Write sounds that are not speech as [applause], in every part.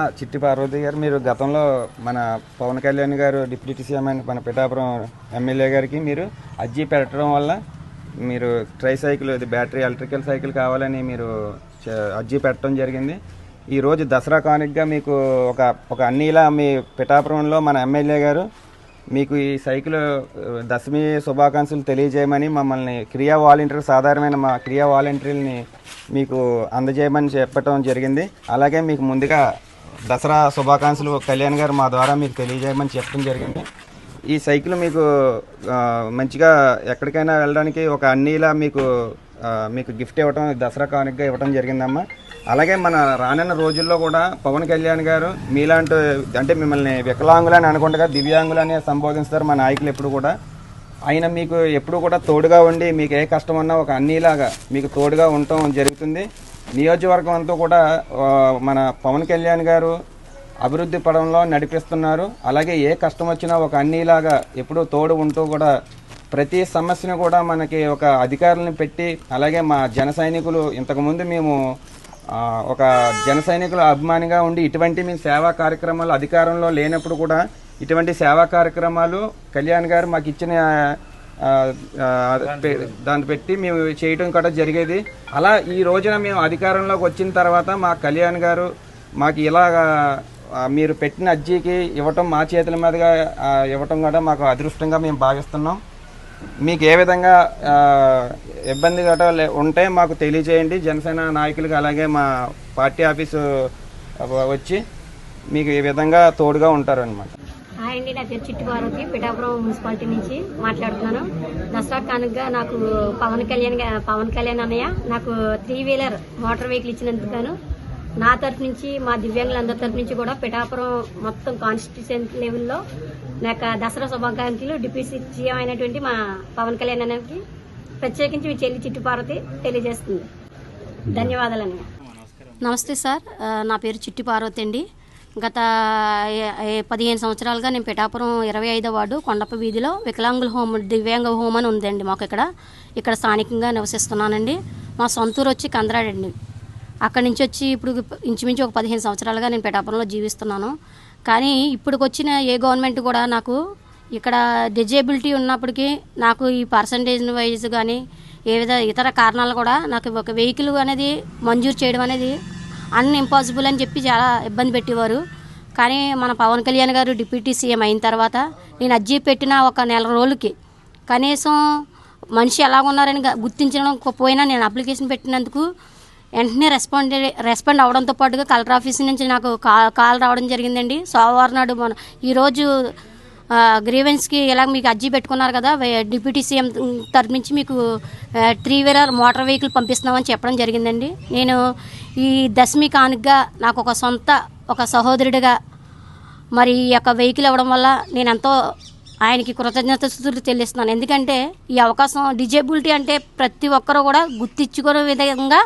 అమ్మ చిట్టి పార్వతి గారు మీరు గతంలో మన పవన్ కళ్యాణ్ గారు డిప్యూటీ సీఎం అయిన మన పిఠాపురం ఎమ్మెల్యే గారికి మీరు అర్జీ పెట్టడం వల్ల మీరు ట్రై సైకిల్ ఇది బ్యాటరీ ఎలక్ట్రికల్ సైకిల్ కావాలని మీరు అజ్జీ అర్జీ పెట్టడం జరిగింది. ఈరోజు దసరా కానిక్గా మీకు ఒక ఒక అన్నీలా మీ పిఠాపురంలో మన ఎమ్మెల్యే గారు మీకు ఈ సైకిల్ దశమి శుభాకాంక్షలు తెలియజేయమని మమ్మల్ని క్రియా వాలంటీర్ సాధారణమైన మా క్రియా వాలంటీర్ని మీకు అందజేయమని చెప్పడం జరిగింది. అలాగే మీకు ముందుగా దసరా శుభాకాంక్షలు కళ్యాణ్ గారు మా ద్వారా మీకు తెలియజేయమని చెప్పడం జరిగింది. ఈ సైకిల్ మీకు మంచిగా ఎక్కడికైనా వెళ్ళడానికి ఒక అన్నీలా మీకు మీకు గిఫ్ట్ ఇవ్వటం దసరా కానుకగా ఇవ్వడం జరిగిందమ్మా. అలాగే మన రానున్న రోజుల్లో కూడా పవన్ కళ్యాణ్ గారు మీలాంటి అంటే మిమ్మల్ని వికలాంగులని అనుకుంటగా దివ్యాంగులని సంబోధిస్తారు మా నాయకులు ఎప్పుడు కూడా. ఆయన మీకు ఎప్పుడు కూడా తోడుగా ఉండి మీకు ఏ కష్టం ఉన్నా ఒక అన్నీలాగా మీకు తోడుగా ఉండటం జరుగుతుంది. నియోజకవర్గం అంతా కూడా మన పవన్ కళ్యాణ్ గారు అభివృద్ధి పడంలో నడిపిస్తున్నారు. అలాగే ఏ కష్టం వచ్చినా ఒక అన్నీలాగా ఎప్పుడూ తోడు ఉంటూ కూడా ప్రతి సమస్యను కూడా మనకి ఒక అధికారులను పెట్టి అలాగే మా జన సైనికులు ఇంతకుముందు మేము ఒక జన సైనికుల అభిమానిగా ఉండి ఇటువంటి మీ సేవా కార్యక్రమాలు అధికారంలో లేనప్పుడు కూడా ఇటువంటి సేవా కార్యక్రమాలు కళ్యాణ్ గారు మాకు ఇచ్చిన దాన్ని పెట్టి మేము చేయడం కూడా జరిగేది. అలా ఈ రోజున మేము అధికారంలోకి వచ్చిన తర్వాత మా కళ్యాణ్ గారు మాకు ఇలాగా మీరు పెట్టిన అర్జీకి ఇవ్వటం మా చేతుల మీదుగా ఇవ్వటం కూడా మాకు అదృష్టంగా మేము భావిస్తున్నాం. మీకు ఏ విధంగా ఇబ్బంది గట్రా లే- ఉంటే మాకు తెలియజేయండి. జనసేన నాయకులకు అలాగే మా పార్టీ ఆఫీసు వచ్చి మీకు ఈ విధంగా తోడుగా ఉంటారు అనమాట హాయ్ అండి నా పేరు చిట్టు పార్వతి పిఠాపురం మున్సిపాలిటీ నుంచి మాట్లాడుతున్నాను. దసరా కనుక నాకు పవన్ కళ్యాణ్ పవన్ కళ్యాణ్ అన్నయ్య నాకు త్రీ వీలర్ మోటార్ వెహికల్ ఇచ్చినందుకు గాను నా తరఫు నుంచి మా దివ్యాంగులందరి తరఫు నుంచి కూడా పిఠాపురం మొత్తం కాన్స్టిట్యూషన్ లెవెల్లో నాకు దసరా శుభాకాంక్షలు డిప్యూటీ సీఎం అయినటువంటి మా పవన్ కళ్యాణ్ అన్నకి ప్రత్యేకించి మీ చెల్లి చిట్టు పార్వతి తెలియజేస్తుంది. ధన్యవాదాలు అన్నయ్య. నమస్తే సార్. నా పేరు చిట్టి పార్వతి అండి. గత పదిహేను సంవత్సరాలుగా నేను పిఠాపురం ఇరవై ఐదో వార్డు కొండప వీధిలో వికలాంగుల హోమ్ దివ్యాంగ హోమ్ అని ఉందండి మాకు ఇక్కడ. ఇక్కడ స్థానికంగా నివసిస్తున్నానండి. మా సొంతూరు వచ్చి కందరాడండి. అక్కడి నుంచి వచ్చి ఇప్పుడు ఇంచుమించు ఒక పదిహేను సంవత్సరాలుగా నేను పిఠాపురంలో జీవిస్తున్నాను. కానీ ఇప్పటికొచ్చిన ఏ గవర్నమెంట్ కూడా నాకు ఇక్కడ డిజేబిలిటీ ఉన్నప్పటికీ నాకు ఈ పర్సంటేజ్ వైజ్ కానీ ఏ విధ ఇతర కారణాలు కూడా నాకు ఒక వెహికల్ అనేది మంజూరు చేయడం అనేది అన్ ఇంపాసిబుల్ అని చెప్పి చాలా ఇబ్బంది పెట్టేవారు. కానీ మన పవన్ కళ్యాణ్ గారు డిప్యూటీ సీఎం అయిన తర్వాత నేను అర్జీ పెట్టిన ఒక నెల రోజులకి కనీసం మనిషి ఎలా ఉన్నారని గుర్తించడం పోయినా నేను అప్లికేషన్ పెట్టినందుకు వెంటనే రెస్పాండ్ రెస్పాండ్ అవడంతో పాటుగా కలెక్టర్ ఆఫీస్ నుంచి నాకు కాల్ కాల్ రావడం జరిగిందండి. సోమవారం నాడు మన ఈరోజు గ్రీవెన్స్కి ఇలా మీకు అర్జీ పెట్టుకున్నారు కదా డిప్యూటీ సీఎం తరఫు నుంచి మీకు త్రీ వీలర్ మోటార్ వెహికల్ పంపిస్తున్నామని చెప్పడం జరిగిందండి. నేను ఈ దశమి కానుకగా నాకు ఒక సొంత ఒక సహోదరుడిగా మరి ఈ యొక్క వెహికల్ ఇవ్వడం వల్ల నేను ఎంతో ఆయనకి కృతజ్ఞతలు చెల్లిస్తున్నాను ఎందుకంటే ఈ అవకాశం డిజేబిలిటీ అంటే ప్రతి ఒక్కరూ కూడా గుర్తించుకునే విధంగా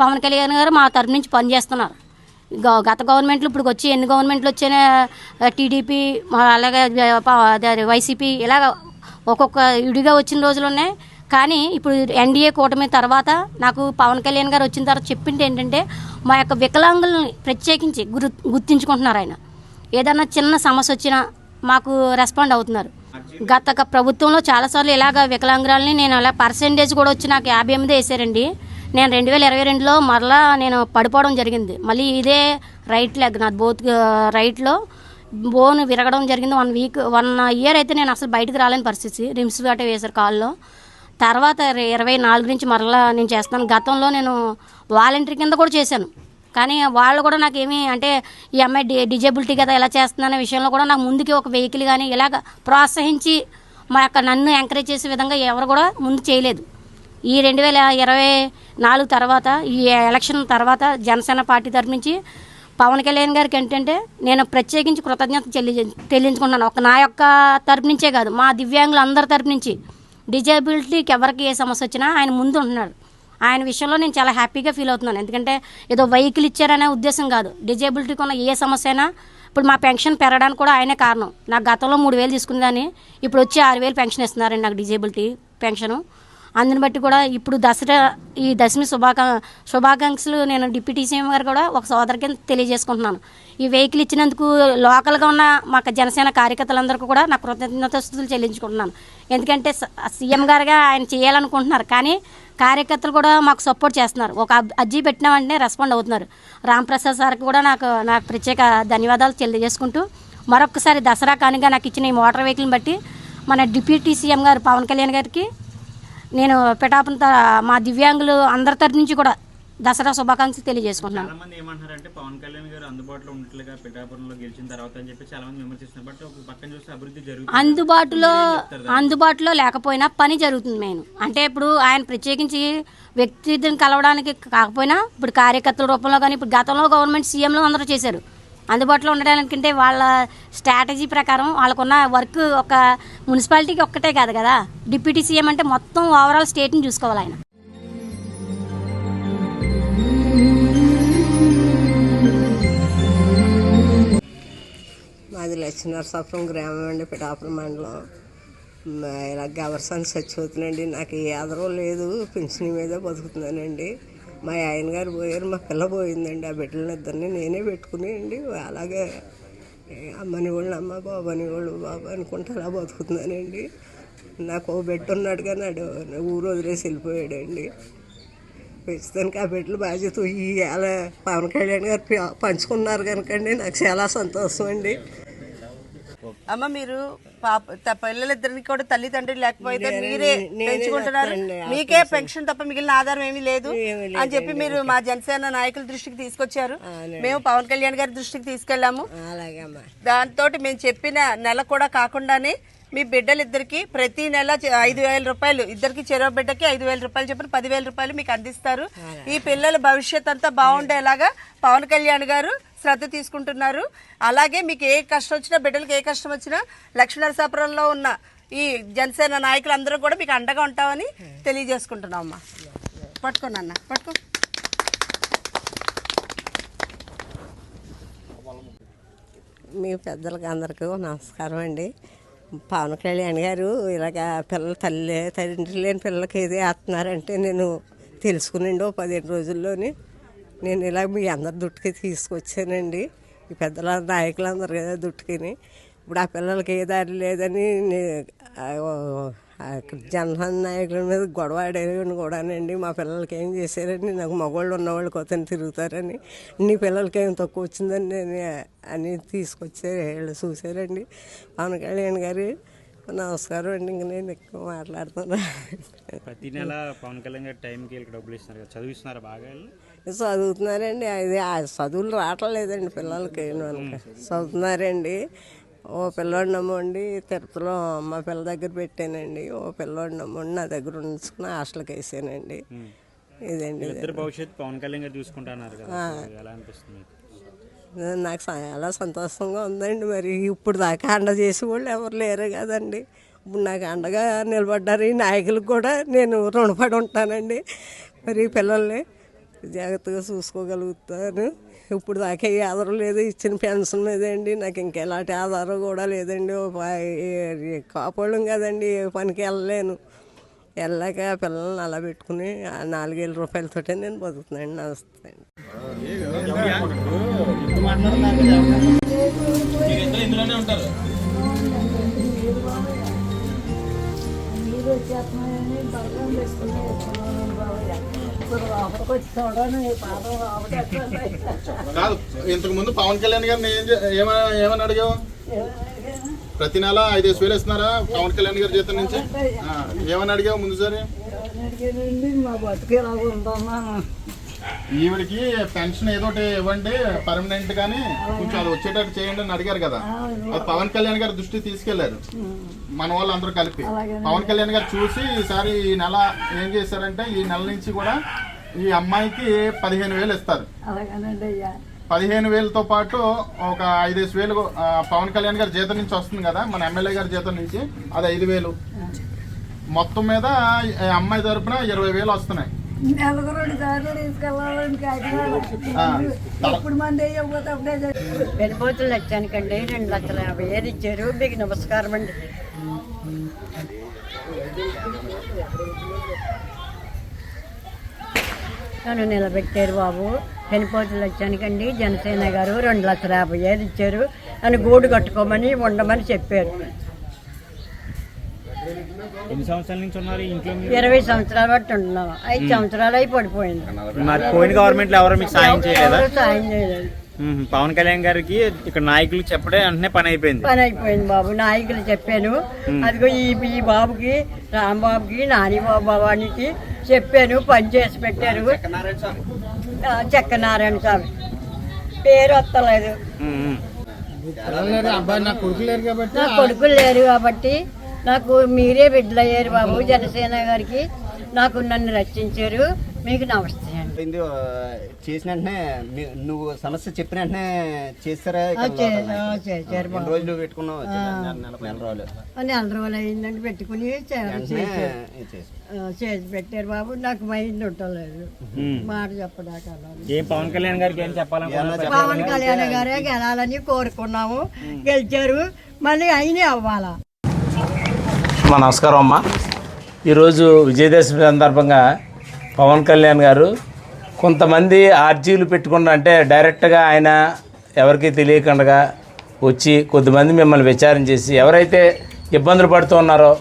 పవన్ కళ్యాణ్ గారు మా తరపు నుంచి పనిచేస్తున్నారు. గత గవర్నమెంట్లు ఇప్పుడు వచ్చి ఎన్ని గవర్నమెంట్లు వచ్చినా టీడీపీ అలాగే వైసీపీ ఇలాగ ఒక్కొక్క ఇడిగా వచ్చిన రోజులు ఉన్నాయి కానీ ఇప్పుడు ఎన్డీఏ కూటమి తర్వాత నాకు పవన్ కళ్యాణ్ గారు వచ్చిన తర్వాత చెప్పింది ఏంటంటే మా యొక్క వికలాంగుల్ని ప్రత్యేకించి గురు గుర్తించుకుంటున్నారు ఆయన. ఏదన్నా చిన్న సమస్య వచ్చినా మాకు రెస్పాండ్ అవుతున్నారు. గత ప్రభుత్వంలో చాలాసార్లు ఇలాగ వికలాంగురాలని నేను అలా పర్సంటేజ్ కూడా వచ్చి నాకు యాభై ఎనిమిది వేసారండి. నేను రెండు వేల ఇరవై రెండులో మరలా నేను పడిపోవడం జరిగింది. మళ్ళీ ఇదే రైట్ లెగ్ నా బోత్ రైట్లో బోన్ విరగడం జరిగింది. వన్ వీక్ వన్ ఇయర్ అయితే నేను అసలు బయటకు రాలేని పరిస్థితి. రిమ్స్ గట్ట వేశారు కాల్లో తర్వాత ఇరవై నాలుగు నుంచి మరలా నేను చేస్తాను. గతంలో నేను వాలంటరీ కింద కూడా చేశాను. కానీ వాళ్ళు కూడా నాకు ఏమీ అంటే ఈ అమ్మాయి డి డిజేబిలిటీ కదా ఎలా చేస్తుందనే విషయంలో కూడా నాకు ముందుకి ఒక వెహికల్ కానీ ఇలాగ ప్రోత్సహించి మా యొక్క నన్ను ఎంకరేజ్ చేసే విధంగా ఎవరు కూడా ముందు చేయలేదు. ఈ రెండు వేల ఇరవై నాలుగు తర్వాత ఈ ఎలక్షన్ తర్వాత జనసేన పార్టీ తరఫు నుంచి పవన్ కళ్యాణ్ గారికి ఏంటంటే నేను ప్రత్యేకించి కృతజ్ఞత చెల్లి చెల్లించుకుంటున్నాను ఒక నా యొక్క తరపు నుంచే కాదు మా దివ్యాంగులు అందరి తరపు నుంచి. డిజేబిలిటీకి ఎవరికి ఏ సమస్య వచ్చినా ఆయన ముందు ఉంటున్నాడు. ఆయన విషయంలో నేను చాలా హ్యాపీగా ఫీల్ అవుతున్నాను. ఎందుకంటే ఏదో వెహికల్ ఇచ్చారనే ఉద్దేశం కాదు. డిజేబిలిటీకి ఉన్న ఏ సమస్య అయినా ఇప్పుడు మా పెన్షన్ పెరగడానికి కూడా ఆయనే కారణం. నాకు గతంలో మూడు వేలు తీసుకునేదాన్ని ఇప్పుడు వచ్చి ఆరు వేలు పెన్షన్ ఇస్తున్నారండి నాకు డిజేబిలిటీ పెన్షను. అందుని బట్టి కూడా ఇప్పుడు దసరా ఈ దశమి శుభాకా శుభాకాంక్షలు నేను డిప్యూటీ సీఎం గారు కూడా ఒక సోదరి కింద తెలియజేసుకుంటున్నాను. ఈ వెహికల్ ఇచ్చినందుకు లోకల్గా ఉన్న మాకు జనసేన కార్యకర్తలందరికీ కూడా నా కృతజ్ఞతస్థులు చెల్లించుకుంటున్నాను. ఎందుకంటే స- సీఎం గారుగా ఆయన చేయాలనుకుంటున్నారు కానీ కార్యకర్తలు కూడా మాకు సపోర్ట్ చేస్తున్నారు. ఒక అర్జీ పెట్టిన వెంటనే రెస్పాండ్ అవుతున్నారు. రాంప్రసాద్ సార్కి కూడా నాకు నాకు ప్రత్యేక ధన్యవాదాలు తెలియజేసుకుంటూ మరొకసారి దసరా కానుగా నాకు ఇచ్చిన ఈ మోటార్ వెహికల్ని బట్టి మన డిప్యూటీ సీఎం గారు పవన్ కళ్యాణ్ గారికి నేను పిఠాపురం త- మా దివ్యాంగులు అందరి తరపు నుంచి కూడా దసరా శుభాకాంక్షలు తెలియజేసుకుంటున్నాను. చాలా మంది ఏమంటారంటే పవన్ కళ్యాణ్ గారు అందుబాటులో ఉన్నట్లుగా పిఠాపురంలో గెలిచిన తర్వాత అని చెప్పి చాలా మంది విమర్శిస్తున్నారు. బట్ ఒక పక్కన చూస్తే అభివృద్ధి జరుగుతుంది? అందుబాటులో అందుబాటులో లేకపోయినా పని జరుగుతుంది మెయిన్. అంటే ఇప్పుడు ఆయన ప్రత్యేకించి వ్యక్తిని కలవడానికి కాకపోయినా ఇప్పుడు కార్యకర్తల రూపంలో కానీ ఇప్పుడు గతంలో గవర్నమెంట్ సీఎంలు అందరూ చేశారు. అందుబాటులో ఉండడానికంటే వాళ్ళ స్ట్రాటజీ ప్రకారం వాళ్ళకున్న వర్క్ ఒక మున్సిపాలిటీకి ఒక్కటే కాదు కదా. డిప్యూటీ సీఎం అంటే మొత్తం ఓవరాల్ స్టేట్ని చూసుకోవాలి ఆయన. మాది లక్ష్మీనరసాపురం గ్రామం అండి పిఠాపురం మండలం. ఇలా గవర్సన్ చచ్చిపోతున్నాండి నాకు ఏ ఆధారం లేదు పెన్షన్ మీద బతుకుతున్నానండి. మా ఆయన గారు పోయారు మా పిల్ల పోయిందండి. ఆ బిడ్డలని ఇద్దరిని నేనే పెట్టుకుని అండి అలాగే అమ్మని వాళ్ళు అమ్మ బాబని వాళ్ళు బాబు అనుకుంటే అలా బతుకుతున్నానండి. నాకు ఓ బిడ్డ ఉన్నాడు కానీ అడు ఊరు వదిలేసి వెళ్ళిపోయాడండి. ప్రస్తుతానికి ఆ బిడ్డల బాధ్యత ఈ వేళ పవన్ కళ్యాణ్ గారు పంచుకున్నారు కనుకండి. నాకు చాలా సంతోషం అండి అమ్మ మీరు పాప పిల్లలిద్దరిని కూడా తల్లిదండ్రులు లేకపోతే మీరే పెంచుకుంటున్నారు. మీకే పెన్షన్ తప్ప మిగిలిన ఆధారం ఏమీ లేదు. అని చెప్పి మీరు మా జనసేన నాయకుల దృష్టికి తీసుకొచ్చారు. మేము పవన్ కళ్యాణ్ గారి దృష్టికి అమ్మా. దాంతో మేము చెప్పిన నెల కూడా కాకుండానే మీ బిడ్డలిద్దరికి ప్రతి నెల ఐదు వేల రూపాయలు ఇద్దరికి చెరో బిడ్డకి ఐదు వేల రూపాయలు చెప్పిన పదివేల రూపాయలు మీకు అందిస్తారు. ఈ పిల్లల భవిష్యత్ అంతా బాగుండేలాగా పవన్ కళ్యాణ్ గారు శ్రద్ధ తీసుకుంటున్నారు. అలాగే మీకు ఏ కష్టం వచ్చినా బిడ్డలకి ఏ కష్టం వచ్చినా లక్ష్మీనరసాపురంలో ఉన్న ఈ జనసేన నాయకులు అందరూ కూడా మీకు అండగా ఉంటామని తెలియజేసుకుంటున్నాం అమ్మా పట్టుకోండి అన్న పట్టుకో. మీ పెద్దలకి అందరికీ నమస్కారం అండి. పవన్ కళ్యాణ్ గారు ఇలాగ పిల్లల తల్లి తండ్రి లేని పిల్లలకి ఏది వేస్తున్నారంటే నేను తెలుసుకునండి ఓ పదిహేను రోజుల్లోని. నేను ఇలా మీ అందరి దుట్టుకి తీసుకొచ్చానండి. ఈ పెద్దల నాయకులందరూ కదా దుట్టుకిని. ఇప్పుడు ఆ పిల్లలకి ఏ దారి లేదని నే- నాయకుల మీద గొడవ ఆడేవాడిని కూడానండి. మా పిల్లలకి ఏం చేశారని నాకు మగవాళ్ళు ఉన్నవాళ్ళు కొత్తని తిరుగుతారని. నీ పిల్లలకి ఏం తక్కువ వచ్చిందని నేను అని తీసుకొచ్చే వీళ్ళు చూశారండి. పవన్ కళ్యాణ్ గారు నమస్కారం అండి. ఇంక నేను ఎక్కువ మాట్లాడుతున్నా. ప్రతి నెల పవన్ కళ్యాణ్ గారు టైంకి వీళ్ళకి డబ్బులు ఇస్తున్నారు చదివిస్తున్నారు బాగా చదువుతున్నారండి. అది ఆ చదువులు రావట్లేదండి పిల్లలకి మనకి చదువుతున్నారండి. ఓ పిల్లోడి నమ్మండి తిరుపతిలో మా పిల్ల దగ్గర పెట్టానండి. ఓ పిల్లోడి నమ్మండి నా దగ్గర ఉంచుకుని హాస్టల్కి వేసానండి. ఇదండి. ఇద్దరు భవిష్యత్తు పవన్ కళ్యాణ్ గారు చూసుకుంటున్నారు ఎలా అనిపిస్తుంది? నాకు చాలా సంతోషంగా ఉందండి మరి. ఇప్పుడు దాకా అండ చేసే వాళ్ళు ఎవరు లేరు కదండి. ఇప్పుడు నాకు అండగా నిలబడ్డారు ఈ నాయకులకు కూడా నేను రుణపడి ఉంటానండి. మరి పిల్లల్ని జాగ్రత్తగా చూసుకోగలుగుతాను. ఇప్పుడు దాకా ఏ ఆధారం లేదు ఇచ్చిన పెన్షన్ మీదండి నాకు ఇంకా ఎలాంటి ఆధారం కూడా లేదండి. ఓ కదండి ఏ పనికి వెళ్ళలేను. వెళ్ళాక పిల్లల్ని అలా పెట్టుకుని ఆ నాలుగేల రూపాయలతోటే నేను బతుకుతున్నాను నమస్తే అండి కాదు ఇంతకు ముందు పవన్ కళ్యాణ్ గారిని ఏం ఏమని అడిగావు? ప్రతి నెల ఐదేసి వేలు ఇస్తున్నారా పవన్ కళ్యాణ్ గారి జీతం నుంచి? ఏమని అడిగావు ముందు సరే ఈవిడికి పెన్షన్ ఏదో ఒకటి ఇవ్వండి పర్మనెంట్ గానీ కొంచెం అది వచ్చేటట్టు చేయండి అని అడిగారు కదా. అది పవన్ కళ్యాణ్ గారి దృష్టికి తీసుకెళ్ళారు. మన వాళ్ళు అందరూ కలిపి పవన్ కళ్యాణ్ గారు చూసి ఈసారి ఈ నెల ఏం చేశారంటే ఈ నెల నుంచి కూడా ఈ అమ్మాయికి పదిహేను వేలు ఇస్తారు. పదిహేను వేలతో పాటు ఒక ఐదేసి వేలు పవన్ కళ్యాణ్ గారి జీతం నుంచి వస్తుంది కదా మన ఎమ్మెల్యే గారి జీతం నుంచి అది ఐదు వేలు. మొత్తం మీద అమ్మాయి తరపున ఇరవై వేలు వస్తున్నాయి. నెలకు రెండు సార్లు తీసుకెళ్ళాలని ఇప్పుడు మంది వేయకపోతే అప్పుడే వెనుపోతులు లక్షానికండి రెండు లక్షల యాభై వేలు ఇచ్చారు. మీకు నమస్కారం అండి. నన్ను నిలబెట్టారు బాబు. చనిపోతులు వచ్చానికండి జనసేన గారు రెండు లక్షల యాభై వేలు ఇచ్చారు. నన్ను గూడు కట్టుకోమని ఉండమని చెప్పారు. ఎన్ని సంవత్సరాల నుంచి ఉన్నారు ఇంట్లో మీరు? ఇరవై సంవత్సరాలు బట్టి ఉంటున్నాం ఐదు సంవత్సరాలు అయి పడిపోయింది. మరి పోయిన గవర్నమెంట్ ఎవరు మీకు సాయం చేయలేదా? ఎవరు సాయం చేయలేదు. మ్మ్. పవన్ కళ్యాణ్ గారికి ఇక్కడ నాయకులు చెప్పడే వెంటనే పని అయిపోయింది. పని అయిపోయింది బాబు. నాయకులు చెప్పాను. అదిగో ఈ ఈ బాబుకి రాంబాబుకి నాని బాబు బాబానికి చెప్పాను. పని చేసి పెట్టారు. ఆ, చెక్కనారాయణ స్వామి. పేరు వస్తలేదు. మ్మ్. అబ్బాయి నా కొడుకు లేరు కాబట్టి నా కొడుకులు లేరు కాబట్టి నాకు మీరే బిడ్డలయ్యారు బాబు జనసేన గారికి. నాకు నన్ను రక్షించారు. మీకు నమస్తే అండి. చేసిన వెంటనే నువ్వు సమస్య చెప్పిన వెంటనే చేస్తారా? రోజులు పెట్టుకున్నావు? నెల రోజులు. నెల రోజులు అయిందండి పెట్టుకుని చేసి పెట్టారు బాబు నాకు మైండ్ ఉండలేదు. మాట చెప్పడాక ఏం పవన్ కళ్యాణ్ గారికి ఏం పవన్ కళ్యాణ్ గారే గెలాలని కోరుకున్నాము. గెలిచారు. మళ్ళీ అయినా అవ్వాలా? మా నమస్కారం అమ్మ. ఈరోజు విజయదశమి సందర్భంగా పవన్ కళ్యాణ్ గారు కొంతమంది ఆర్జీలు పెట్టుకున్న అంటే డైరెక్ట్గా ఆయన ఎవరికి తెలియకుండా వచ్చి కొద్దిమంది మిమ్మల్ని విచారం చేసి ఎవరైతే ఇబ్బందులు పడుతూ ఉన్నారో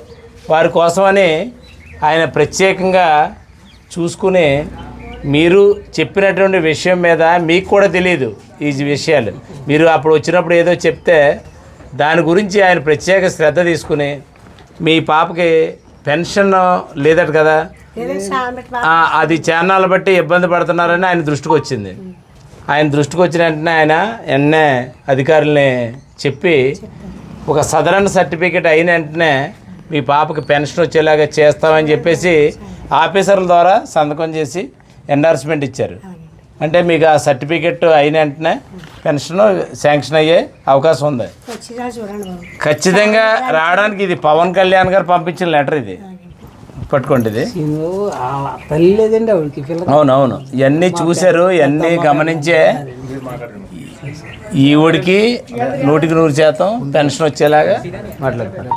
వారి కోసమని ఆయన ప్రత్యేకంగా చూసుకుని మీరు చెప్పినటువంటి విషయం మీద మీకు కూడా తెలియదు ఈ విషయాలు. మీరు అప్పుడు వచ్చినప్పుడు ఏదో చెప్తే దాని గురించి ఆయన ప్రత్యేక శ్రద్ధ తీసుకుని మీ పాపకి పెన్షన్ లేదట కదా? అది ఛానల్ బట్టి ఇబ్బంది పడుతున్నారని ఆయన దృష్టికి వచ్చింది. ఆయన దృష్టికి వచ్చిన వెంటనే ఆయన వెంటనే అధికారుల్ని చెప్పి ఒక సదరన్ సర్టిఫికేట్ అయిన వెంటనే మీ పాపకి పెన్షన్ వచ్చేలాగా చేస్తామని చెప్పేసి ఆఫీసర్ల ద్వారా సంతకం చేసి ఎండార్స్మెంట్ ఇచ్చారు. అంటే మీకు ఆ సర్టిఫికెట్ అయిన వెంటనే పెన్షన్ శాంక్షన్ అయ్యే అవకాశం ఉంది. ఖచ్చితంగా రావడానికి ఇది పవన్ కళ్యాణ్ గారు పంపించిన లెటర్ ఇది. పట్టుకోండి ఇది అవునవును. ఇవన్నీ చూశారు ఇవన్నీ గమనించే ఈవిడికి నూటికి నూరు శాతం పెన్షన్ వచ్చేలాగా మాట్లాడతారు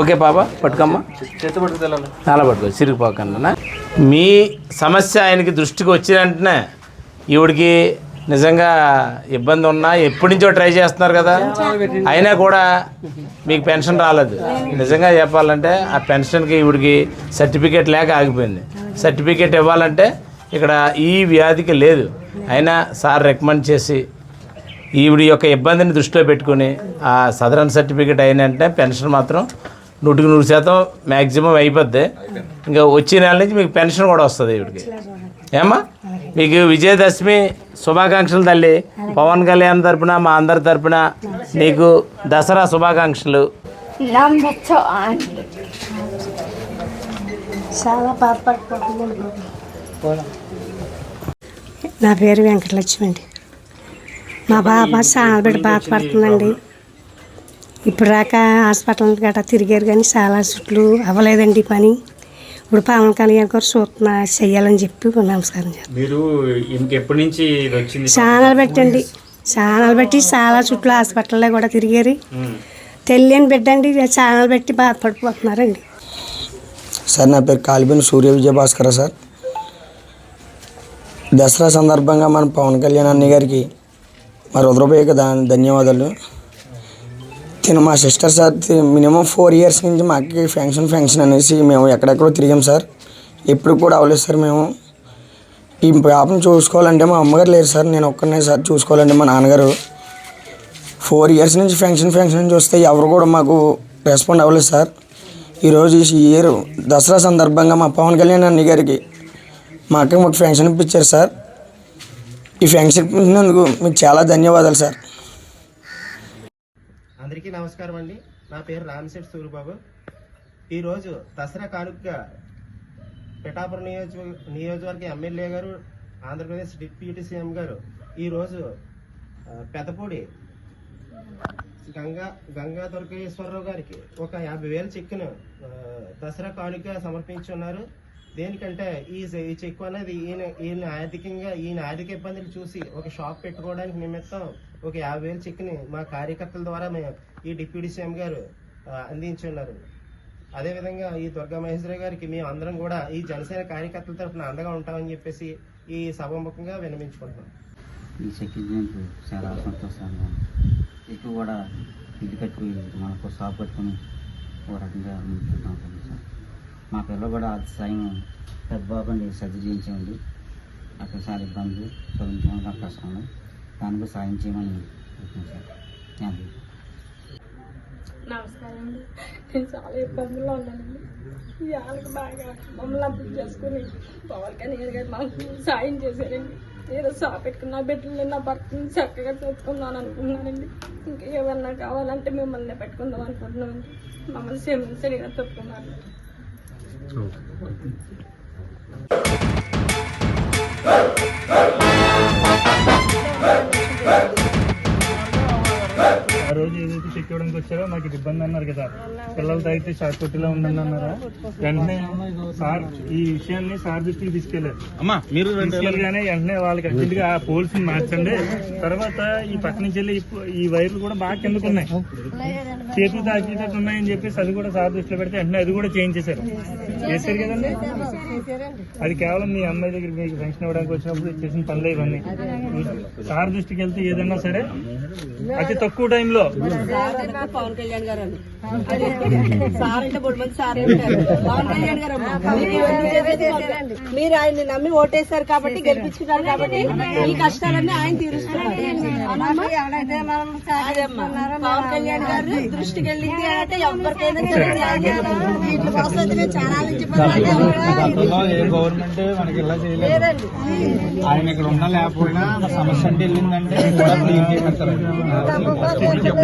ఓకే పాప పట్టుకమ్మా. చాలా పట్టుకో సిరిగిపోకన్నా మీ సమస్య ఆయనకి దృష్టికి వచ్చిన వెంటనే ఈవిడికి నిజంగా ఇబ్బంది ఉన్నా ఎప్పటి నుంచో ట్రై చేస్తున్నారు కదా? అయినా కూడా మీకు పెన్షన్ రాలేదు. నిజంగా చెప్పాలంటే ఆ పెన్షన్కి ఈవిడికి సర్టిఫికేట్ లేక ఆగిపోయింది. సర్టిఫికేట్ ఇవ్వాలంటే ఇక్కడ ఈ వ్యాధికి లేదు. అయినా సార్ రికమెండ్ చేసి ఈవిడి యొక్క ఇబ్బందిని దృష్టిలో పెట్టుకుని ఆ సదరన్ సర్టిఫికేట్ అయినంటే పెన్షన్ మాత్రం నూటికి నూరు శాతం మ్యాక్సిమం అయిపోద్ది. ఇంకా వచ్చే నెల నుంచి మీకు పెన్షన్ కూడా వస్తుంది ఈవిడికి ఏమ్మా? మీకు విజయదశమి శుభాకాంక్షలు తల్లి. పవన్ కళ్యాణ్ తరపున మా అందరి తరపున నీకు దసరా శుభాకాంక్షలు. చాలా నా పేరు వెంకటలక్ష్మి అండి. మా బాబా చాలా బిడ్డ బాధపడుతుందండి ఇప్పుడు దాకా హాస్పిటల్ గట్రా తిరిగారు కానీ చాలా చుట్లు అవ్వలేదండి పని. ఇప్పుడు పవన్ కళ్యాణ్ గారు చూస్తున్నా చెయ్యాలని చెప్పి నమస్కారం మీరు ఇంకెప్పటి నుంచి ఇది వచ్చింది? ఛానల్ పెట్టండి. ఛానల్ పెట్టి చాలా చుట్లు హాస్పిటల్లో కూడా తిరిగారు. తెలియని బిడ్డ అండి ఛానల్ పెట్టి బాధపడిపోతున్నారండి. సార్ నా పేరు కాలిబిన్ సూర్య విజయభాస్కర సార్. దసరా సందర్భంగా మన పవన్ కళ్యాణ్ అన్న గారికి మా హృదయపూర్వక ధన్యవాదాలు. తిన మా sister sir minimum four years నుంచి మాకు ఫంక్షన్ ఫంక్షన్ అనేసి మేము ఎక్కడెక్కడో తిరిగాం సార్. ఎప్పుడు కూడా అవ్వలేదు సార్ మేము. ఈ పాపను చూసుకోవాలంటే మా అమ్మగారు లేరు సార్. నేను ఒక్కనే సార్ చూసుకోవాలంటే మా నాన్నగారు. ఫోర్ ఇయర్స్ నుంచి ఫంక్షన్ ఫంక్షన్ చూస్తే ఎవరు కూడా మాకు రెస్పాండ్ అవ్వలేదు సార్. ఈరోజు ఈ ఇయర్ దసరా సందర్భంగా మా పవన్ కళ్యాణ్ అన్న గారికి మా అక్కకి మాకు ఫంక్షన్ ఇప్పించారు సార్. ఈ ఫంక్షన్ ఇప్పించినందుకు మీకు చాలా ధన్యవాదాలు సార్. అందరికీ నమస్కారం అండి. నా పేరు రామశెట్ సూరిబాబు ఈరోజు దసరా కానుకగా పిఠాపురం నియోజక నియోజకవర్గ ఎమ్మెల్యే గారు ఆంధ్రప్రదేశ్ డిప్యూటీ సీఎం గారు ఈరోజు పెదపూడి గంగా గంగా దుర్గేశ్వరరావు గారికి ఒక యాభై వేల చెక్కును దసరా కానుకగా సమర్పించి ఉన్నారు దేనికంటే ఈ ఈ చెక్కు అనేది ఈయన ఈయన ఆర్థికంగా ఈయన ఆర్థిక ఇబ్బందులు చూసి ఒక షాప్ పెట్టుకోవడానికి నిమిత్తం ఒక యాభై వేల చెక్కుని మా కార్యకర్తల ద్వారా మేము ఈ డిప్యూటీ సీఎం గారు అందించి ఉన్నారు. అదేవిధంగా ఈ దుర్గా మహేశ్వరరావు గారికి మేము అందరం కూడా ఈ జనసేన కార్యకర్తల తరఫున అండగా ఉంటామని చెప్పేసి ఈ సభముఖంగా విన్నవించుకుంటున్నాం ఈ సెక్యూరిటీ చాలా సంతోషంగా ఎక్కువ కూడా ఇల్లు కట్టుకుని మనకు షాప్ కట్టుకుని ఓ రకంగా ముందుకుంటాం మా పిల్లలు కూడా సాయం పెద్ద బాబుని అండి సర్జరీ చేయించామండి అక్కడ చాలా ఇబ్బంది చదువుకోవడానికి అవకాశం ఉంది దానికి సాయం చేయమని చెప్తున్నాను థ్యాంక్ యూ. నమస్కారం అండి. నేను చాలా ఇబ్బందుల్లో ఉన్నానండి. ఈ వాళ్ళకి బాగా మమ్మల్ని అర్థం చేసుకుని పవన్ కళ్యాణ్ గారు మాకు సాయం చేశారండి. ఏదో షాప్ పెట్టుకున్న బిడ్డలు నా భర్తని చక్కగా చూసుకుందాం అనుకున్నానండి ఇంకా ఏమన్నా కావాలంటే మిమ్మల్ని పెట్టుకుందాం అనుకుంటున్నామండి. మమ్మల్ని క్షమించండి ఇలా తప్పుకున్నాను ఆ రోజు ఏదైతే చెక్ ఇవ్వడానికి వచ్చారో నాకు ఇది ఇబ్బంది అన్నారు కదా. పిల్లలతో అయితే షార్ట్ కొట్టిలా ఉందని అన్నారా? వెంటనే సార్ ఈ విషయాన్ని సార్ దృష్టికి తీసుకెళ్ళారు అమ్మా మీరు తీసుకెళ్ళగానే వెంటనే వాళ్ళకి అర్జెంట్గా ఆ పోల్స్ మార్చండి. తర్వాత ఈ పక్క నుంచి వెళ్ళి ఈ- వైర్లు కూడా బాగా కిందకు ఉన్నాయి. చేతులు తాకేటట్టు ఉన్నాయని చెప్పేసి అది కూడా సార్ దృష్టిలో పెడితే వెంటనే అది కూడా చేయించేశారు చేశారు. కదండి? అది కేవలం మీ అమ్మాయి దగ్గర మీకు ఫంక్షన్ ఇవ్వడానికి వచ్చినప్పుడు చేసిన పనులు ఇవన్నీ. సార్ దృష్టికి వెళ్తే ఏదన్నా సరే అతి తక్కువ టైంలో పవన్ కళ్యాణ్ గారు సార్ అంటే మూడు మంది సార్ ఉంటారు. పవన్ కళ్యాణ్ గారు. మీరు ఆయన్ని నమ్మి ఓటేశారు కాబట్టి గెలిపించుకున్నారు కాబట్టి ఈ కష్టాలన్నీ ఆయన తీరుస్తున్నారు. పవన్ కళ్యాణ్ గారు దృష్టికి వెళ్ళింది అంటే ఎవరికైనా. వీటి కోసం అయితే చాలా ఏ గవర్నమెంట్ మనకి ఇలా చేయలేదు. ఆయన ఇక్కడ ఉన్నా లేకపోయినా సమస్య అంటే వెళ్ళిందంటే [laughs]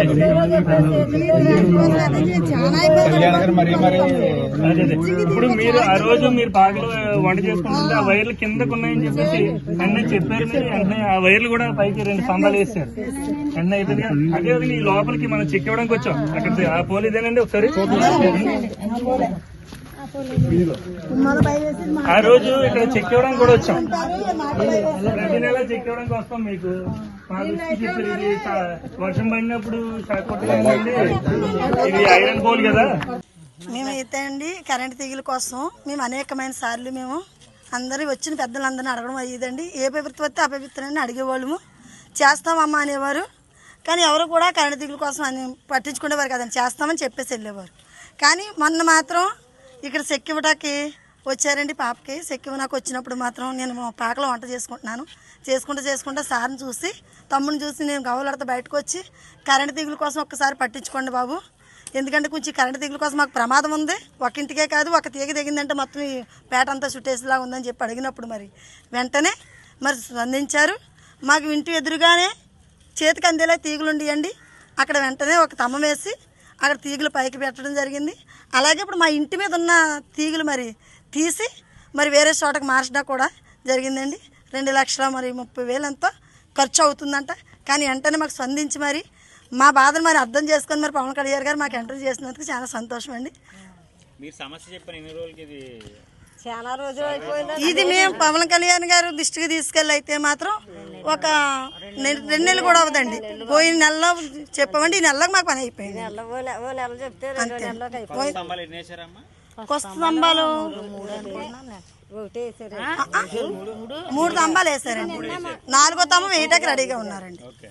అదే అదే. ఇప్పుడు మీరు ఆ రోజు మీరు పాకలో వంట చేసుకుంటుంటే ఆ వైర్లు కిందకు ఉన్నాయని చెప్పేసి వెంటనే చెప్పారు మీరు. వెంటనే ఆ వైర్లు కూడా పైకి రెండు స్తంభాలు వేసారు అన్న అయిపోయింది అదే ఈ లోపలికి మనం చెక్ ఇవ్వడానికి వచ్చాం. అక్కడ ఆ పోలీదేనండి ఒకసారి? ఆ రోజు ఇక్కడ చెక్ ఇవ్వడానికి కూడా వచ్చాం. ప్రతి నెల చెక్ ఇవ్వడానికి వస్తాం మీకు. వర్షం పడినప్పుడు ఇది ఐరన్ పోల్ కదా. మేము అయితే అండి కరెంట్ తీగల కోసం మేము అనేకమైన సార్లు మేము అందరూ వచ్చిన పెద్దలందరినీ అడగడం అయ్యేదండి. ఏ ప్రభుత్వం వస్తే ఆ ప్రభుత్వాన్ని అడిగేవాళ్ళము. చేస్తామమ్మా అనేవారు. కానీ ఎవరు కూడా కరెంట్ తీగల కోసం అని పట్టించుకునేవారు కదండి చేస్తామని చెప్పేసి వెళ్ళేవారు. కానీ మొన్న మాత్రం ఇక్కడ సెక్కివటాకి వచ్చారండి పాపకి. చెక్ నాకు వచ్చినప్పుడు మాత్రం నేను పాకలో వంట చేసుకుంటున్నాను. చేసుకుంటూ చేసుకుంటూ సార్ని చూసి తమ్ముని చూసి నేను గవ్వలడత బయటకు వచ్చి కరెంట్ తీగల కోసం ఒక్కసారి పట్టించుకోండి బాబు. ఎందుకంటే కొంచెం కరెంట్ తీగల కోసం మాకు ప్రమాదం ఉంది. ఒక ఇంటికే కాదు ఒక తీగ దిగిందంటే మొత్తం ఈ పేట అంతా చుట్టేసేలా ఉందని చెప్పి అడిగినప్పుడు మరి వెంటనే మరి స్పందించారు. మాకు ఇంటి ఎదురుగానే చేతికి అందేలా తీగలు ఉండియండి అక్కడ వెంటనే ఒక తమ్మ వేసి అక్కడ తీగలు పైకి పెట్టడం జరిగింది. అలాగే ఇప్పుడు మా ఇంటి మీద ఉన్న తీగలు మరి తీసి మరి వేరే చోటకి మార్చడం కూడా జరిగిందండి. రెండు లక్షల మరి ముప్పై వేలు ఎంతో ఖర్చు అవుతుందంట. కానీ వెంటనే మాకు స్పందించి మరి మా బాధను మరి అర్థం చేసుకొని మరి పవన్ కళ్యాణ్ గారు మాకు ఎంటర్ చేసినందుకు చాలా సంతోషం అండి మీరు సమస్య చెప్పిన ఎన్ని రోజులకి ఇది చాలా రోజులు అయిపోయింది? ఇది మేము పవన్ కళ్యాణ్ గారు దృష్టికి తీసుకెళ్ళి అయితే మాత్రం ఒక రెండు నెలలు కూడా అవదండి పోయిన నెలలో చెప్పామండి ఈ నెలలో మాకు పని అయిపోయింది. కొత్త స్తంభాలు మూడు స్తంభాలు వేసారండి. నాలుగో స్తంభం వేయటానికి రెడీగా ఉన్నారండి. ఓకే.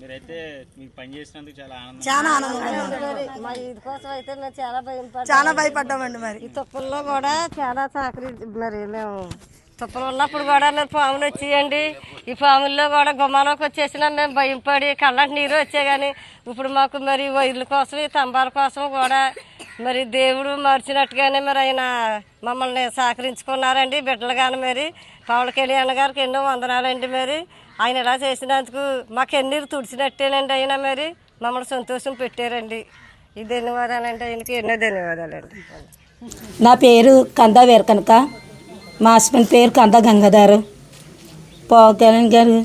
మీరైతే మీకు పని చేసినందుకు చాలా చాలా ఆనందంగా ఉంది. మా ఇది కోసం అయితే మేము చాలా భయం చాలా భయపడ్డామండి మరి. ఈ తుప్పల్లో కూడా చాలా సహకరి మరి మేము తుప్పలు ఉన్నప్పుడు కూడా మేము పాములు వచ్చేయండి. ఈ పాముల్లో కూడా గుమ్మాలోకి వచ్చేసినా మేము భయం పడి కళ్ళకి నీరు వచ్చే కానీ ఇప్పుడు మాకు మరి వైర్ల కోసం ఈ స్తంభాల కోసం కూడా మరి దేవుడు మార్చినట్టుగానే మరి ఆయన మమ్మల్ని సహకరించుకున్నారండి బిడ్డలు కానీ మరి. పవన్ కళ్యాణ్ గారికి ఎన్నో వందనాలండి మరి. ఆయన ఇలా చేసినందుకు మాకు ఎన్నీరు తుడిచినట్టేనండి అయినా మరి. మమ్మల్ని సంతోషం పెట్టారండి. ఈ ధన్యవాదాలండి ఆయనకి ఎన్నో ధన్యవాదాలండి. నా పేరు కంద వీరకనక. మా హస్బెండ్ పేరు కంద గంగాధర్. పవన్ కళ్యాణ్ గారు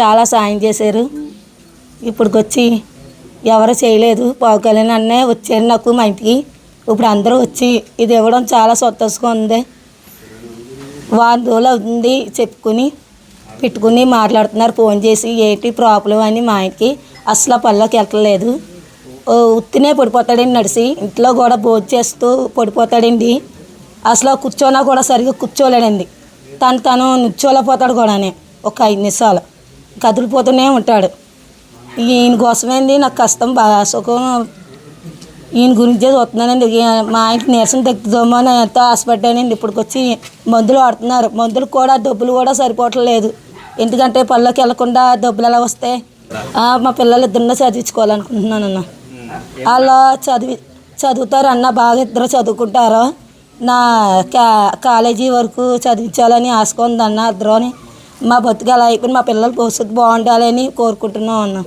చాలా సాయం చేశారు. ఇప్పటికొచ్చి ఎవరు చేయలేదు. పవన్ కళ్యాణ్ అన్నే వచ్చారు నాకు మా ఇంటికి. ఇప్పుడు అందరూ వచ్చి ఇది ఇవ్వడం చాలా సంతోషంగా ఉంది. వారం రోజులు అవుతుంది చెప్పుకుని పెట్టుకుని మాట్లాడుతున్నారు. ఫోన్ చేసి ఏంటి ప్రాబ్లం అని మా ఆయనకి అసలు పనిలోకి వెళ్ళలేదు ఓ ఉత్తినే పడిపోతాడండి నడిచి ఇంట్లో కూడా భోజనం చేస్తూ పడిపోతాడండి. అసలు కూర్చోనా కూడా సరిగ్గా కూర్చోలేడండి. తను తను నిల్చోలేకపోతాడు కూడానే ఒక ఐదు నిమిషాలు. కదిలిపోతూనే ఉంటాడు. ఈయన కోసమేంది? నాకు కష్టం బాగా సుఖం. ఈయన గురించే చూస్తున్నానండి. మా ఆయనకి నీరసం తగ్గుతుందేమో అని ఎంతో ఆశపడ్డానండి. ఇప్పటికి వచ్చి మందులు వాడుతున్నారు. మందులు కూడా డబ్బులు కూడా సరిపోవట్లేదు. ఎందుకంటే పళ్ళకి వెళ్ళకుండా డబ్బులు ఎలా వస్తాయి? మా పిల్లలు ఇద్దరిని చదివించుకోవాలనుకుంటున్నాను అన్న. వాళ్ళు చదివి చదువుతారు అన్న బాగా ఇద్దరు చదువుకుంటారు. నా కాలేజీ వరకు చదివించాలని ఆశ ఉందన్న ఇద్దరుని మా బతుకు అలా అయిపోయి మా పిల్లలు భవిష్యత్తు బాగుండాలని కోరుకుంటున్నాం అన్న.